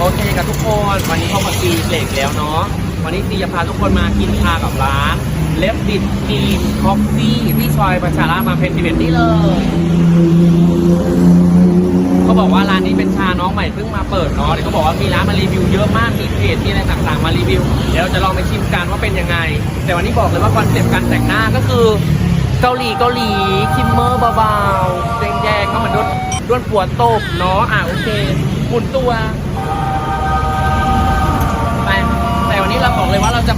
โอเคกับทุกคนวันนี้เข้ามาตีเหล็กแล้วเนาะวันนี้ตีจะพาทุกคนมากินชากับร้านเลฟดิดกีนคอฟฟี่ที่ซอยประชาราษฎร์มาเพชรสิเอ็ดนี่เลย บอกว่าร้านนี้เป็นชาน้องใหม่เพิ่งมาเปิดเนาะเดี๋ยวเขาบอกว่ามีร้านมารีวิวเยอะมากมีเพจมีอะไรต่างๆมารีวิวเดี๋ยวเราจะลองไปชิมกันว่าเป็นยังไง แต่วันนี้บอกเลยว่าคอนเซปต์การแต่งหน้าก็คือ เกาหลีเกาหลีคิมเมอร์เบาๆแดงๆก็มันด้วนด้วนปวดโตบเนาะอะโอเคหมุนตัวไปแต่วันนี้เราบอกเลยว่าเราจะ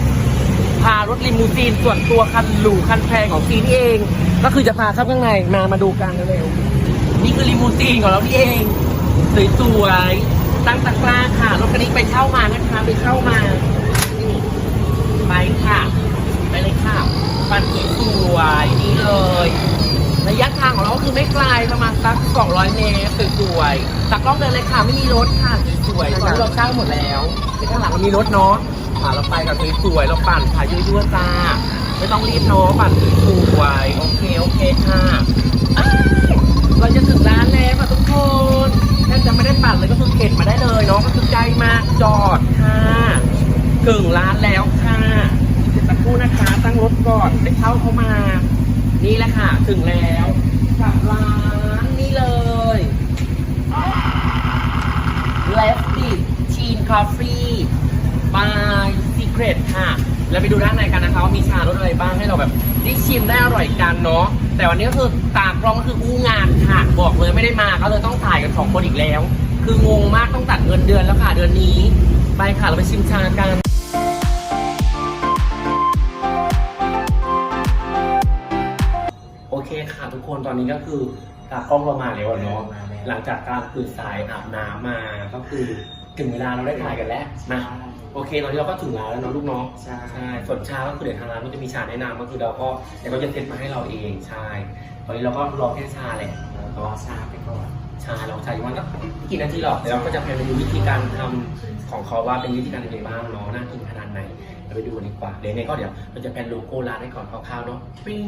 พารถลิมูซีนส่วนตัวคันหรูคันแพงของซีนี่เอง ก็คือจะพาเข้าข้างในมามาดูกันเร็วๆ นี่คือลิมูซีนของเรานี่เอง สวยๆ ตั้งตะกร้าค่ะ รถคันนี้ไปเช่ามานะคะ ไปเช่ามา นี่ไปค่ะ ไปเลยค่ะปันสวยๆนี่เลย ระยะทางของเราก็คือไม่ไกลประมาณสัก 200 เมตรสวยๆตักล้องเดินเลยค่ะ ไม่มีรถค่ะ สวยๆตอนนี้เราสร้างหมดแล้วที่ข้างหลังมันมีรถเนาะอ่าเราไปกับสวยๆ เราปั่นถ่ายยั่วๆจ้า ไม่ต้องรีบเนาะปั่นสวยๆ โอเค โอเคค่ะ เราจะถึงร้านแล้วค่ะทุกคนแทบจะไม่ได้ปั่นเลยก็คือเข็นมาได้เลยเนาะก็คือใกลมากจอดค่ะถึงร้านแล้วค่ะเดี๋ยวสักครู่นะคะตั้งรถก่อนไปเข้าเข้ามา นี่แหละค่ะ ถึงแล้วกับร้านนี่เลย Lefty Teen Coffee by Secret ค่ะ แล้วไปดูด้านในกันนะคะว่ามีชารสอะไรบ้างให้เราแบบได้ชิมได้อร่อยกันเนาะแต่วันนี้ก็คือตากล้องก็คืออู้งานค่ะบอกเลยไม่ได้มาก็เลยต้องถ่ายกันสองคนอีกแล้ว คืองงมากต้องตัดเงินเดือนแล้วค่ะเดือนนี้ ไปค่ะเราไปชิมชากันโอเคค่ะทุกคนตอนนี้ก็คือตากล้องเรามาแล้วอะเนาะหลังจากการตื่นสายอาบน้ำมาก็คือถึงเวลาเราได้ถ่ายกันแล้วนะ โอเคตอนนี้เราก็ถึงร้านแล้วเนาะลูกเนาะใช่ใช่ส่วนชาก็คือเดี๋ยวทางร้านก็จะมีชาแนะนำก็คือเราก็เดี๋ยวเขาจะเซตมาให้เราเองใช่ตอนนี้เราก็รอแค่ชาแหละรอชาไปก่อนชาเราใช้วันก็ไม่กี่นาทีหรอกเดี๋ยวเราก็จะไปดูวิธีการทำของเขาว่าเป็นวิธีการยังไงบ้างเนาะน่ากินขนาดไหนเราไปดูกันดีกว่าเดี๋ยวยังไงก็เดี๋ยวเราจะแปลนโลโก้ร้านให้ก่อนคร่าวๆเนาะปิ้ง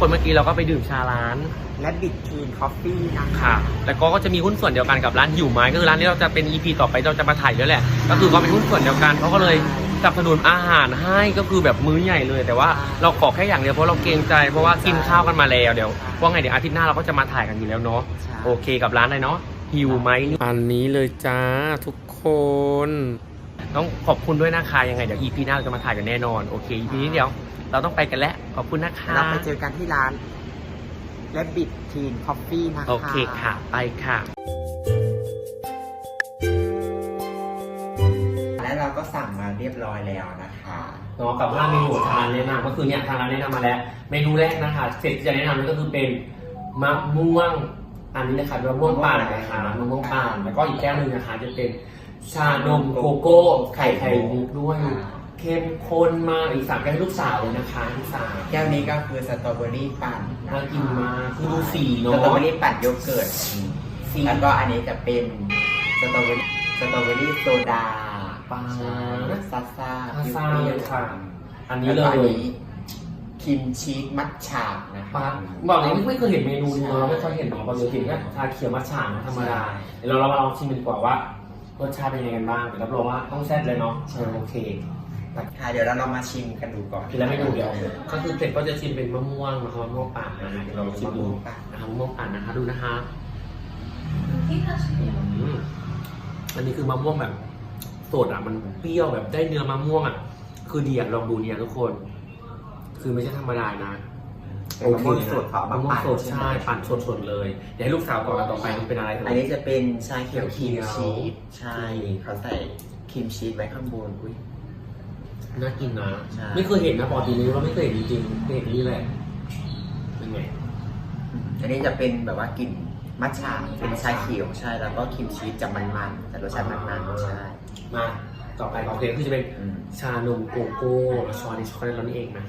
คค่ะทุกคนเมื่อกี้เราก็ไปดื่มชาร้าน และบิดทีนคอฟฟี่นะค่ะแต่ก็ก็จะมีหุ้นส่วนเดียวกันกับร้านหิวไม้ก็คือร้านนี้เราจะเป็น EP ต่อไปเราจะมาถ่ายด้วยแหละ ก็คือก็เป็นหุ้นส่วนเดียวกันเขาก็เลยสนับสนุนอาหารให้ก็คือแบบมื้อใหญ่เลย แต่ว่าเราขอแค่อย่างเดียวเพราะเราเกรงใจเพราะว่ากินข้าวกันมาแล้วเดี๋ยวว่าไงเดี๋ยวอาทิตย์หน้าเราก็จะมาถ่ายกันอยู่แล้วเนาะใช่ โอเคกับร้านอะไรเนาะหิวไหมอันนี้เลยจ้าทุกคน ต้องขอบคุณด้วยนะคะยังไงเดี๋ยว EP หน้าเราจะมาถ่ายกันแน่นอนโอเค EP นี้เดี๋ยว เราต้องไปกันแล้ว ขอบคุณนะคะเราไปเจอกันที่ร้านและบิดทีนคอฟฟี่นะคะ โอเคค่ะ ไปค่ะ และเราก็สั่งมาเรียบร้อยแล้วนะคะเนาะกับว่าเมนูของทางร้านแนะนำก็คือเนี่ยทางร้านแนะนำมาแล้ว เมนูแรกนะคะเสร็จที่จะแนะนำนั่นก็คือเป็นมะม่วงอันนี้นะคะมะม่วงปั่นนะคะมะม่วงปั่นแล้วก็อีกแก้วหนึ่งนะคะ จะเป็นชานมโกโก้ไข่ไข่มุกด้วย เข้มข้นมากอีกสามแก้วให้ลูกสาวเลยนะคะลูกสาว แก้วนี้ก็คือสตรอเบอรี่ปั่นน่ากินมากคือดูสีสเนาะตรอเบอรี่ปั่นโยเกิร์ตสีแล้วก็อันนี้จะเป็นสตรอเบอรี่สตรอเบอรี่โซดาปลาซาซ่าซาเปรี้เลยยวๆค่ะ อันนี้แล้วเลก็อันยนี้ครีมชีสมัทฉะนะปลาคะบอกเลยไม่เคยเห็นเมนูนี้เนาะไม่เคยเห็นเนาะเราจะเห็นแค่ชาเขียวมัทฉะนะธรรมดาเดี๋ยวเราเรามาลองชิมกันดีกว่าว่ารสชาติเป็นยังไงกันบ้างเดี๋ยวรับรองว่าต้องแซ่บเลยเนาะเออโอเค ค่ะเดี๋ยวเราลองมาชิมกันดูก่อนทีละเมนูเดียวก็คือเป็ดก็จะชิมเป็นมะม่วงนะครับมะม่วงป่านะฮะเดี๋ยวเราชิมดูนะครับมะม่วงป่านะคะดูนะคะอืมอันนี้คือมะม่วงแบบสดอะมันเปรี้ยวแบบได้เนื้อมะม่วงอะ คือดีอะลองดูเนี่ยทุกคน คือไม่ใช่ธรรมดานะเป็นมะม่วงสดเขามะมาม่วงปั่นสดใช่ปั่นสดๆเลยเดี๋ยวให้ลูกสาวก่อนแล้วต่อไปมันเป็นอะไรอันนี้จะเป็นชาเขียวครีมเขียวชีสใช่เขาใส่ครีมชีสไว้ข้างบนอุ้ย น่ากินนะ ใช่ ไม่เคยเห็นนะปกตินี้เราไม่เคยเห็นจริงๆเคยเห็นนี่แหละเป็นไงอันนี้จะเป็นแบบว่ากลิ่นมัทฉะเป็นชาเขียวใช่ แล้วก็ครีมชีสจะมันๆแต่รสชาติมันๆใช่มาต่อไปของเพลงคือจะเป็นอืม ชานมโกโก้แล้วช้อนนี้ช็อกโกแลตเรานี่เองนะ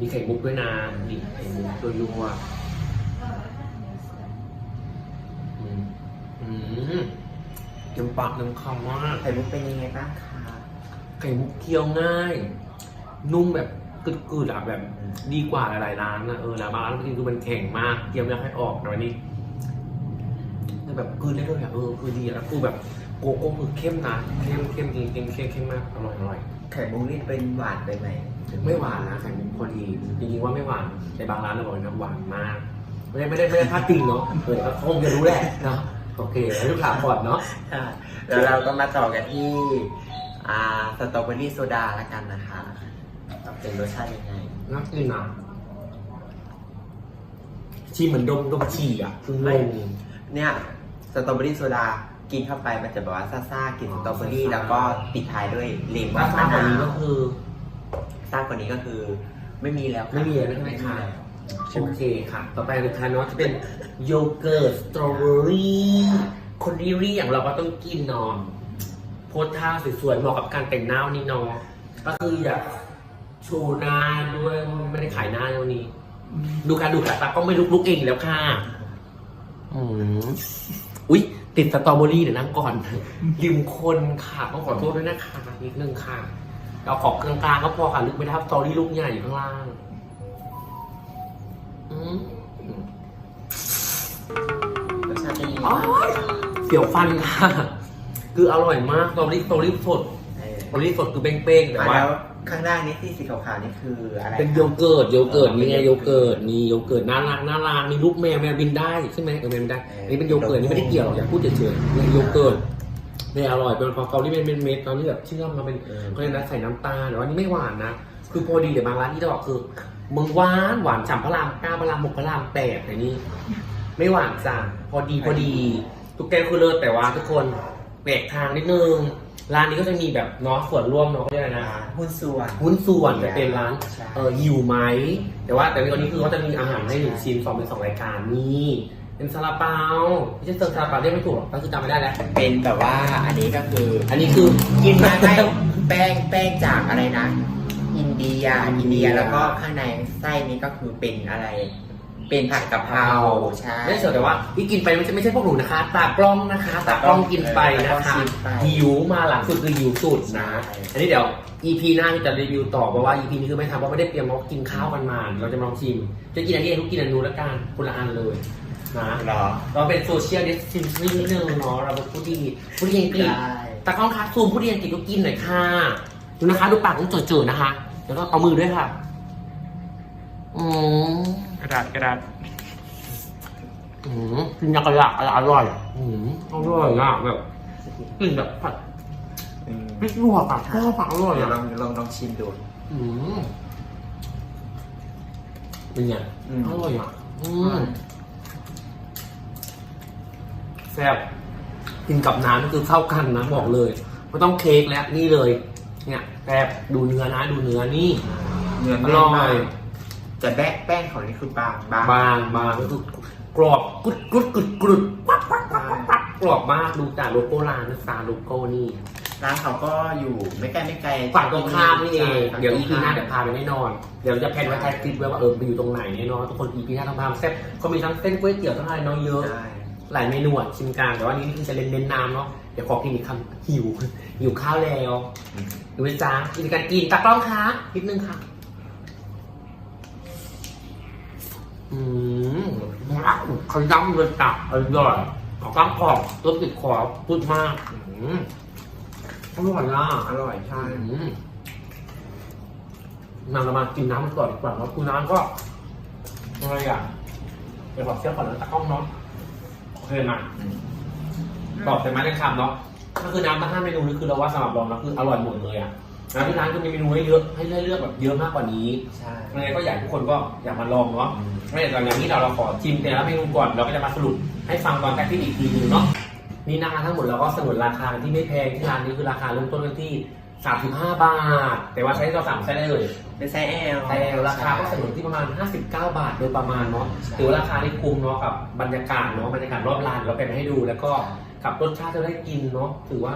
มีไข่มุกด้วยนะนี่ไข่มุกตัวยัวอืมอืมเต็มปากเต็มคำมาก ไข่มุกเป็นยังไงบ้างคะ ไข่มุกเคี้ยวง่าย นุ่มแบบกึดๆอะแบบอืมดีกว่าหลายๆร้านนะเออแล้วบางร้านจริงๆคือมันแข็งมากเคี้ยวไม่ให้ออกแต่วันนี้คือแบบกลืนได้ด้วยอะเออคือดีอะแล้วคือแบบโกโก้คือเข้มนะเข้มเข้มจริงเข้มเข้มเข้มมากอร่อยอร่อยไข่มุกนี่เป็นหวานไปไหมไม่หวานนะไข่มุกพอดีจริงๆว่าไม่หวานแต่บางร้านเราบอกเลยนะหวานมากไม่ได้ไม่ได้ไม่ได้พลาดจริงเนาะเออเขาคงจะรู้แหละเนาะโอเคให้ลูกค้าก่อนเนาะค่ะแล้วเราก็มาต่อกันที่ อ่าสตรอเบอรี่โซดาละกันนะคะเป็นรสชาติยังไง น่ากินนะชีเหมือนดมดมฉี่อะคืองง เนี่ยสตรอเบอรี่โซดากินเข้าไปมันจะแบบว่าซ่าๆกลิ่นสตรอเบอรี่ แล้วก็ปิดท้ายด้วยเลมอว่านซ่ามะกว่านี้นาก็วคือ ซ่ากว่านี้ก็คือ ไม่มีแล้วค่ะไม่มีแล้วใช่ไหมคะโอเคค่ะ ต่อไปนะคะเนาะจะเป็นโยเกิร์ตสตรอเบอรี่คนรีรีอย่างเราก็ต้องกินเนอน โพสท่าสวยๆเหมาะกับการแต่งหน้าวันนี้เนาะก็คืออยากโชว์หน้าด้วยไม่ได้ขายหน้าในวันนี้ ดูการดูการตาก็ไม่ลุกลุกเองอยู่แล้วค่ะอืมอุ๊ย ติดสตรอเบอรี่เดี๋ยวนั่งก่อนลืมคนค่ะต้องขอโทษด้วยนะคะนิดนึงค่ะ เราขอบกลางๆก็พอค่ะลึกไม่ได้ครับสตรอเบอรี่ลูกใหญ่อยู่ข้างล่างอืมรสชาติเป็นยังไงอ๋อเสียวฟันค่ะ คืออร่อยมากสตรอเบอรี่สตรอเบอรี่สดเออสตรอเบอรี่สดคือเป้งๆแต่อะว่าแล้วข้างล่างนี้ที่สีขาวๆนี่คืออะไรเป็นโยเกิร์ตโยเกิร์ตนี่ไงโยเกิร์ตนี่โยเกิร์ตน่ารักน่ารักมีลูกแมวแมวบินได้ใช่ไหมเออแมวบินได้อันนี่เป็นโยเกิร์ตนี่ไม่ได้เกี่ยวหรอกอยากพูดเฉยๆนี่โยเกิร์ตเนี่ยอร่อยเป็นของเขาที่เป็นเม็ดๆตอนนี้แบบเชื่อมมาเป็น เออ เขาเรียกนะใส่น้ำตาลแต่ว่านี่ไม่หวานนะ คือพอดีแต่บางร้านที่จะบอกคือมึงหวานหวานฉ่ำพระรามเก้าพระรามหกพระรามแปดแต่นี่ไม่หวานจังพอดีพอดี ทุกแก้วคือเลิศแต่ว่าทุกคน แปลกทางนิดนึง ร้านนี้ก็จะมีแบบเนาะส่วนร่วมเนาะเขาเรียกอะไรอ่านะ หุ้นส่วนหุ้นส่วนจะเป็นร้านใช่ เออหิวไหม แต่ว่าแต่ในวันนี้คือเขาจะมีอาหารให้หนึ่งชิ้นสองเป็นสองรายการนี่เป็นซาลาเปาไม่ใช่เติมซาลาเปาเรียกไม่ถูกหรอกก็คือจำไม่ได้แล้ว เป็นแบบว่าอันนี้ก็คือ อันนี้คือกินมาได้แป้งแป้งจากอะไรนะ อินเดียอินเดียแล้วก็ข้างในไส้นี้ก็คือเป็นอะไร เป็นผัดกะเพราใช่ไม่เฉยแต่ว่าที่กินไปไม่ใช่ไม่ใช่พวกหนูนะคะ ตากล้องนะคะตากล้องกินไปนะคะตากล้องกินไปหิวมาหลังสุดคือหิวสุดนะ ใช่ อันนี้เดี๋ยว EP หน้าที่จะรีวิวต่อเพราะว่า EP นี้คือไม่ทำเพราะไม่ได้เตรียมมากินข้าวกันมาเดี๋ยวเราจะมาลองชิม จะกินอันนี้ทุกกินอันนู้นละกันคนละอันเลยนะเหรอ เราเป็นโซเชียลดิสทินซิ่งนิดนึงเนาะเราเป็นผู้ดีผู้ดีอังกฤษ ได้ ตากล้องคะซูมผู้ดีอังกฤษก็กินหน่อยค่ะ ดูนะคะ ดูปากต้องเจอๆนะคะ แล้วก็เอามือด้วยค่ะ อืม กระดาษกระดาษอืมกินยากระยากอร่อยอืมอร่อยอะแบบกลิ่นแบบผัดอืมพริกลวกอะชอบผักอร่อยเดี๋ยวลอะองลองลองชิมดูอืมเป็นไงอืมอร่อยอะอืมแซ่บกินกับน้ำนี่คือเข้ากันนะบอกเลยไม่ต้องเค้กแล้วนี่เลย เนี่ยแซ่บดูเนื้อนะ ดูเนื้อนี่ เนื้ออแน่นร่อมากย แต่แป้งแป้งของนี่คือบางบางบางบางคือกรอบกรุดกรุดกรุดกรุดปั๊บปั๊บปั๊บปั๊บปั๊บกรอบมากดูจากโลโก้ร้านนะซาโลโก้นี่ร้านเขาก็อยู่ไม่ไกลไม่ไกลฝั่งตรงข้ามนี่เองใช่เดี๋ยวอีพีหน้าเดี๋ยวพาไปแน่นอน เดี๋ยวจะแพลนไว้ท้ายคลิปไว้ว่าเออไปอยู่ตรงไหนแน่นอนทุกคนอีพีหน้าต้องพามาแซ่บเขามีทั้งเส้นก๋วยเตี๋ยวทั้งอะไรเน้อยเยอะใช่หลายเมนูอะชิมกันแต่ว่านี้คือจะเน้นเน้นน้ำเนาะเดี๋ยวขอกินอีกคำหิวหิวข้าวแล้วดูนะจ๊ะกินการกินตากล้องคะนิดนึงค่ะ อืมขย้ำเลยตักอร่อยเอากล้างกรอบรสติดคอพูดมากอืมอร่อยอะอร่อยใช่อืมมาเรามากินน้ำมันก่อนดีกว่าเนาะคือน้ำก็อะไรอะเดี๋ยวขอเสียบก่อนนะตะกล้องเนาะโอเคมาตอบแต่ไม้ในคำเนาะก็คือน้ำทั้งห้าเมนูนี่คือเราว่าสำหรับเรานะคืออร่อยหมดเลยอะ แล้วที่ร้านก็มีเมนูให้เยอะให้เลือกแบบเยอะมากกว่านี้ใช่ยังไงก็อยากให้ทุกคนก็อยากมาลองเนาะอืมไม่แต่อย่างนี้เราเราขอชิมแต่ละเมนูก่อนเราก็จะมาสรุปให้ฟังตอนแรกที่อีกทีหนึงเนาะนี่นะคะทั้งหมดเราก็สนุนราคาที่ไม่แพงที่ร้านนี้คือราคาเริ่มต้นกันที่35 บาท แต่ว่าใช้เราสั่งใช้ได้เลยเป็นไซส์ L แต่ราคาก็สนุนที่ประมาณ 59 บาทโดยประมาณเนาะใช่ถือว่าราคาที่คุ้มเนาะกับบรรยากาศเนาะบรรยากาศรอบร้านเราไปมาให้ดู แล้วก็กับรสชาติที่เราได้กินเนาะถือว่า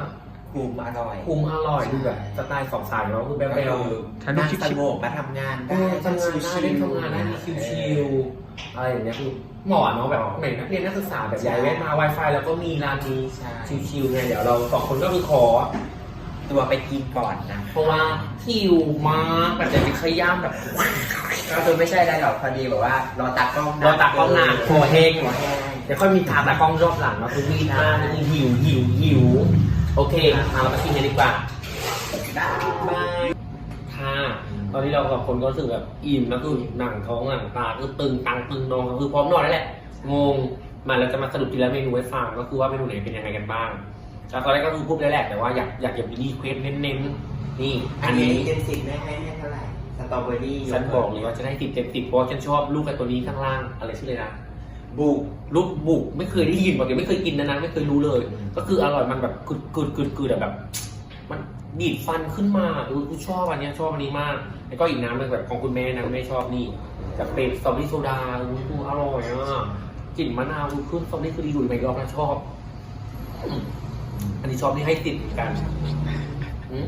คุมอร่อยคุ้มอร่อยดูแบบสไตล์สองสายเนาะคือแบ๊วๆถ้านั่งสงบมาทำงานเอได้อทำงานได้เล่นทำงานได้มีชิวๆอะไรอย่างเงี้ยคือเหมาะเนาะแบบเหมือนนักเรียนนักศึกษาแบบย้ายแวะมา Wi-Fi แล้วก็มีร้านนี้ใช่ชิวๆไงเดี๋ยวเราสองคนก็คือขอตัวไปกินก่อนนะ เพราะว่าหิวมากแบบจะไปขย้ำแบบก็คือไม่ใช่อะไรหรอกพอดีแบบว่ารอตากล้องรอตากล้องนานหัวเฮงหัวแห้งเดี๋ยวค่อยมีทาตากล้องรอบหลังเนาะคือรีบมากคือหิวหิวหิว โอเคมาเราไปกินกันดีกว่าได้บายค่ะตอนนี้เราสองคนก็รู้สึกแบบอิ่มแล้วคือหนังท้องหนังตาคือตึงตังตึงนองก็คือพร้อมนอนแล้วแหละงงมาเราจะมาสรุปทีละเมนูให้ฟังก็คือว่าเมนูไหนเป็นยังไงกันบ้างแล้วตอนแรกก็คือพูดได้แหละแต่ว่าอยากอยากอยากมีรีเควสเน้นๆนี่ อัอันนนี้นี้เต็มสิบได้ให้ให้เท่าไหร่สตรอเบอรี่ฉันบอกเลยว่าจะได้ติดเต็มติดเพราะว่าฉันชอบลูกกับตัวนี้ข้างล่างอะไรชื่อเลยนะ บุกลูกบุกไม่เคยได้ยินบอกเลยไม่เคยกินนะนะไม่เคยรู้เลยอืมก็คืออร่อยมันแบบกึดกึดกึดกึดอะแบบ มันดีดฟันขึ้นมาเออกูชอบอันเนี้ยชอบอันนี้มาก แล้วก็อีกน้ำหนึงแบบของคุณแม่นะคุณแม่ชอบนี่จะเป็นสตรอเบอรี่โซดาอุ้ยกูอร่อยอะกลิ่นมะนาวคือขึ้นสตรอเบอรี่คือดีอยู่ในรอบนะชอบอืมอันนี้ชอบที่ให้ติดเหมือนกันอืม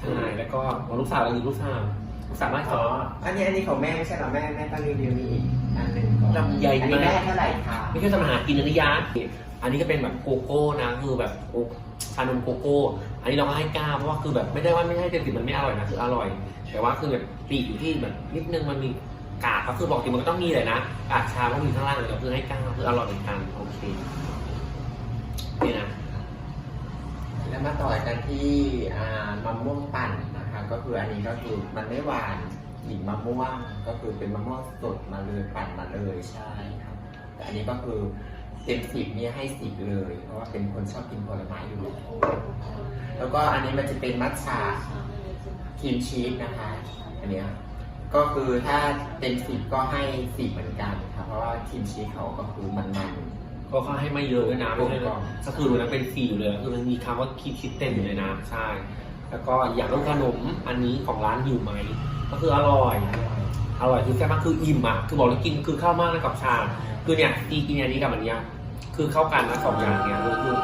ใช่แล้วก็ของลูกสาวอะไรอีกลูกสาวลูกสาวไม่ขอ๋อออันนี้อันนี้ของแม่ไม่ใช่เหรอแม่แม่ตั้งรีวิวมีอีกอันหนึ่งก่อน ลำไยอันนี้มากแม่ให้เท่าไหร่คะไม่ใช่ทำอาหารกินนะนิยาอันนี้ก็เป็นแบบโกโก้นะคือแบบโอ้ชานมโกโก้ อันนี้เราก็ให้ก้าเพราะว่าคือแบบไม่ได้ว่าไม่ให้เต็มสิบมันไม่อร่อยนะคืออร่อย แต่ว่าคือแบบปีกอยู่ที่แบบนิดนึงมันมีกากก็คือบอกจริงมันก็ต้องมีเลยนะกากชาก็มีข้างล่างเลยก็คือให้ก้าคืออร่อยเหมือนกันโอเคนี่นะแล้วมาต่อกันที่อ่ามะม่วงปั่นนะคะ ก็คืออันนี้ก็คือมันไม่หวาน กลิ่นมะม่วงก็คือเป็นมะม่วงสดมาเลยปั่นมาเลยใช่ครับแต่อันนี้ก็คือเต็มสิบนี่ให้สิบเลย เพราะว่าเป็นคนชอบกินผลไม้อยู่แล้วแล้วก็อันนี้มันจะเป็นมัทฉะครีมชีสนะคะ อันเนี้ยก็คือถ้าเต็มสิบก็ให้สิบเหมือนกันครับเพราะว่าครีมชีสเขาก็คือมันมันก็เขาให้ไม่เยอะด้วยนะไม่ใช่ถูกต้องก็คือดูนะเป็นสี่อยู่เลยคือมันมีคำว่าคิดคิดเต็มอยู่เลยนะ ใช่ แล้วก็อยากรู้ขนมอันนี้ของร้านอยู่ไหม ก็คืออร่อย อร่อยคือแค่มากคืออิ่มอะ คือบอกเลยกินคือเข้าวมากเลยกับชา คือเนี่ยตีกินอันนี้กับอันเนี้ยคือเข้ากันนะสองอย่างเนี่ยคือคือ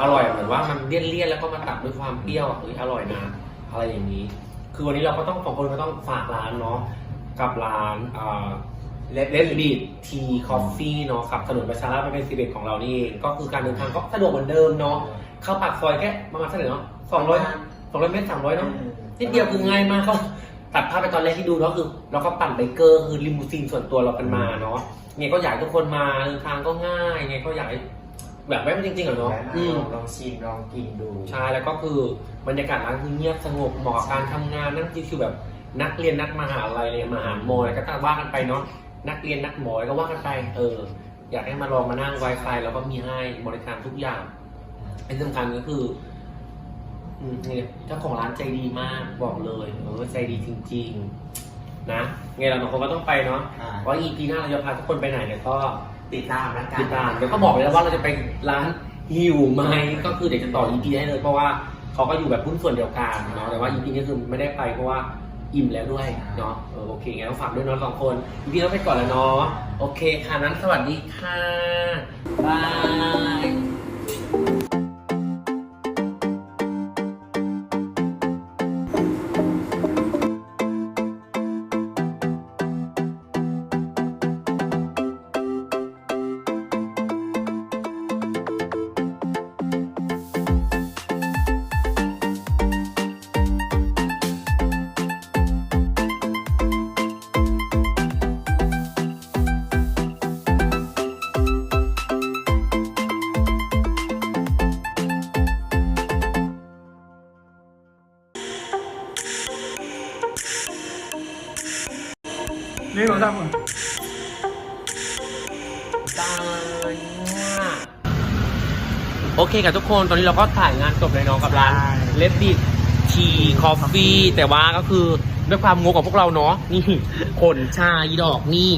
อร่อยเหมือนว่ามันเลี่ยนเลี่ยนๆแล้วก็มาตัดด้วยความเปรี้ยวอะเฮ้ยอร่อยนะอะไรอย่างนี้ คือวันนี้เราก็ต้องสองคนก็ต้องฝากร้านเนาะกับร้านอ่าเล็บเลดบีดทีคอฟฟี่เนาะขับถนนประชาราษฎร์ไปเป็นสิบเอ็ดของเรานี่เองก็คือการเดินทางก็สะดวกเหมือนเดิมเนาะเข้าปากซอยแค่ประมาณเท่าไหร่เนาะสองร้อยสองร้อยเมตรสามร้อยเนาะนิดเดียวคือง่ายมากเขา ตัดภาพไปตอนแรกที่ดูแล้วคือเราก็ปั่นไบเกอร์คือลิมูซีนส่วนตัวเรากันมาเนาะไงก็อยากให้ทุกคนมาเดินทางก็ง่ายไงก็อยากให้แบบไม่เป็นจริงๆเหรอเนาะแวะมาอืม ลองชิมลองกินดูใช่แล้วก็คือบรรยากาศร้านคือเงียบสงบเหมาะกับการทำงานนั่งชิวๆแบบนักเรียนนักมหาลัยเลยมหาโมอะไรก็ว่ากันไปเนาะนักเรียนนักหมออะไรก็ว่ากันไปเออ อยากให้มาลองมานั่ง Wi-Fi แล้วก็มีให้บริการทุกอย่างเป็นสำคัญก็คือ อืมเนี่ยเจ้าของร้านใจดีมากบอกเลยเออใจดีจริง ๆ นะไงเราสองคนก็ต้องไปเนาะอ่าเพราะอีพีหน้าเราจะพาทุกคนไปไหนเนี่ยก็ ติดตามแล้วกันติดตามเดี๋ยวก็บอกเลยนะว่าเราจะไปร้านหิวไหมก็คือเดี๋ยวจะต่ออีพีได้เลยเพราะว่าเขาก็อยู่แบบหุ้นส่วนเดียวกันเนาะแต่ว่าอีพีนี้คือไม่ได้ไปเพราะว่าอิ่มแล้วด้วยเนาะเออโอเคงั้นต้องฝากด้วยเนาะสองคนอีพีต้องไปก่อนแล้วเนาะโอเคค่ะนั้นสวัสดีค่ะบาย นี่เราทำก่อนตายว่ะโอเคกับทุกคนตอนนี้เราก็ถ่ายงานจบเลยเนาะกับร้านเลดดิทีคอฟฟี่แต่ว่าก็คือด้วยความงกของพวกเราเนาะนี่ขนชาอีดอกนี่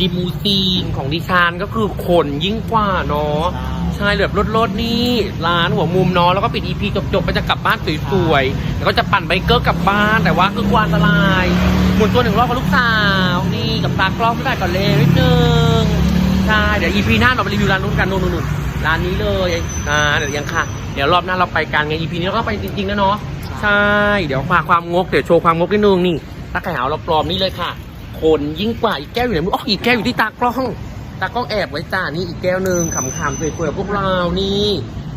ลิมูซีนของดิฉันก็คือขนยิ่งกว่าเนาะใช่เหลือบรถๆนี่ร้านหัวมุมเนาะแล้วก็ปิดอีพีจบๆไปจะกลับบ้านสวยๆแล้วก็จะปั่นไบเกอร์กลับบ้านแต่ว่าคือกลัวอันตรายหมุนตัวหนึ่งรอบกับลูกสาวนี่กับตากล้องไม่ได้ก่อนเลยนิดนึงใช่เดี๋ยวอีพีหน้าเราไปรีวิวร้านนู้นกันนู่นๆร้านนี้เลยอ่าเดี๋ยวยังค่ะเดี๋ยวรอบหน้าเราไปกันไงอีพีนี้เราก็ไปจริงๆนะเนาะใช่เดี๋ยวฝากความงกเดี๋ยวโชว์ความงกนิดนึงนี่ตาไก่หาวเราปลอมนี่เลยค่ะ คนยิ่งกว่าอีกแก้วอยู่ไหนมึงอ๋ออีกแก้วอยู่ที่ตากล้อง ตากล้องแอบไว้จ้านี่อีกแก้วหนึ่งขำๆสวยๆกับพวกเรานี่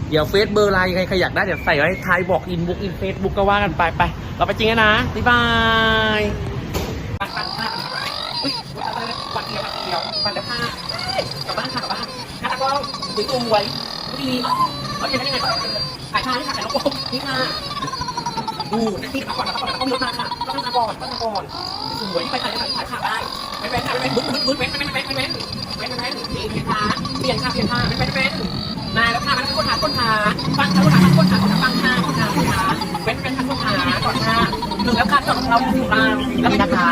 เดี๋ยวเฟซเบอร์ไลน์ยังไงใครอยากได้เดี๋ยวใส่ไว้ท้ายบอกอินบุ๊กอินเฟซบุ๊กก็ว่ากันไปไปเราไปจริงนะบ๊ายบายปัดปัดปัดอุ๊ยปัดเดียวปัดเดียวปัดแล้วค่ะกลับบ้านค่ะกลับบ้านค่ะตากล้องสวยสวยดีเขาจะได้ยังไงถ่ายท่านี่ถ่ายลูกโป่งนี่ค่ะ ดูนี่ขาก่อนขาก่อนต้องลุกมาค่ะต้องมาก่อนต้องมาก่อนสวยไปถ่ายถ่ายขาได้ไม่เป็นไม่เป็นบึ้นบึ้นบึ้นเป็นไม่เป็นไม่เป็นไม่เป็นเป็นไหมนี่เปลี่ยนขาเปลี่ยนขาเปลี่ยนขาเป็นเป็นเป็นมาแล้วค่ะมาแล้วก้นขาคนขาฟังขาก้นขาก้นขาคนขาฟังขาก้นขาคนขาเป็นเป็นขาก้นขาก่อนค่ะหนึ่งแล้วค่ะจบเราถึงเราแล้วนะคะ